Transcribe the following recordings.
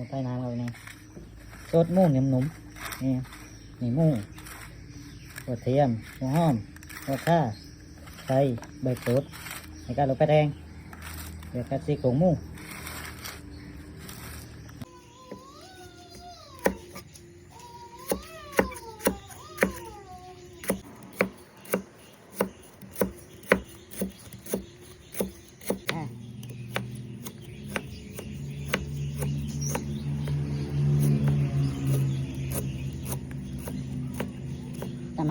มูใต้น้ำเราเนี่ยสดมูเนี่ยหนุ่มนี่นี่มูหัวเทียมหัวหอมหัวข่าไข่ใบสดในการลงไปแดงเดี๋ยวกัดซีโครงมู อะประมาณสามวันแล้วโมงหนึ่งโลประมาณสามวันชุดสามชุดสามชุดสามมาเป็นยังไงอืมสามอย่างสามจำยังว่ากระ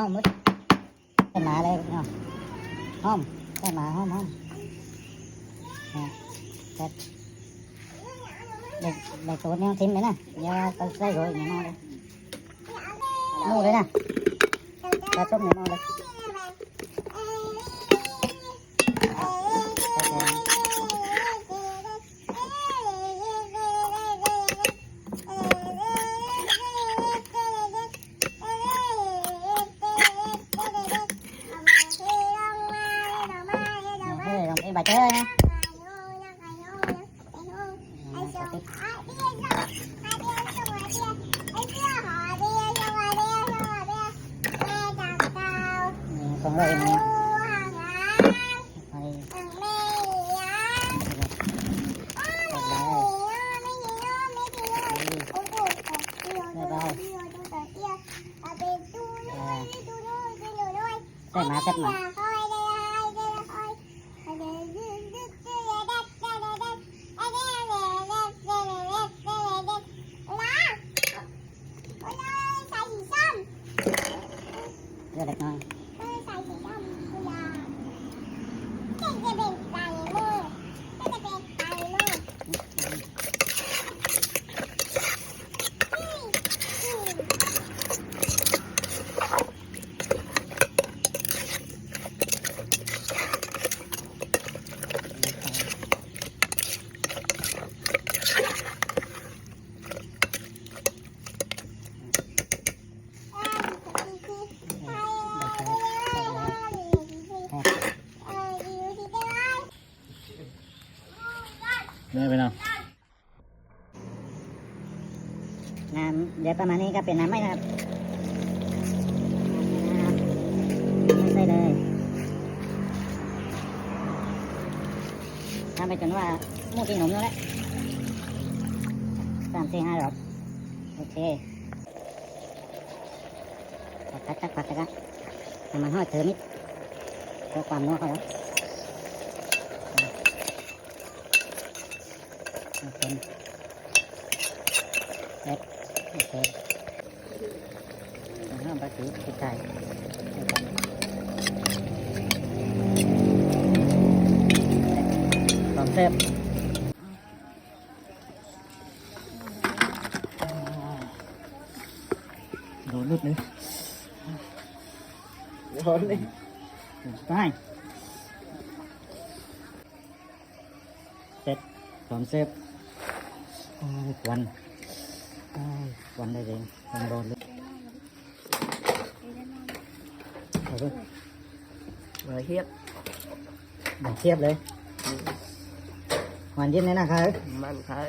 หอมมุดใส่หมาเลยเนาะห้อมใส่หมาห้อมห้อมแต่เด็กเด็กตัวนี้ทิ้งเลยนะอย่าไปใส่หัวอย่างนหม้อเลยมูเลยนะผสมในหม้อเลย ฮ้ยลองเป็นใบ เตยนะของเราเองเนี่ย ไปใส่หมาใส่หมาเลือดเล็กน้อยนะน้ำเดี๋ยวประมาณนี้ก็เป็นน้ำไหมนะครับใส่เลยทำไปจนว่ามูที่หนุ่มแล้วแหละสามสี่ห้ารอบโอเคตักตักตักตักตักมันห้อยเธอนิดเพื่อความนัวเขาแล้ว โอเคเอ็ดโอเคห้ามปลาสีติดใจสองเซฟโดนลุดเลยร้อนเลยได้เสร็จ ควันโอ้ยควันได้เลยควันโดนเลยเอาเลยมาเทียบแบ่งเทียบเลยหวานเย็นเลยนะครับมันคล้าย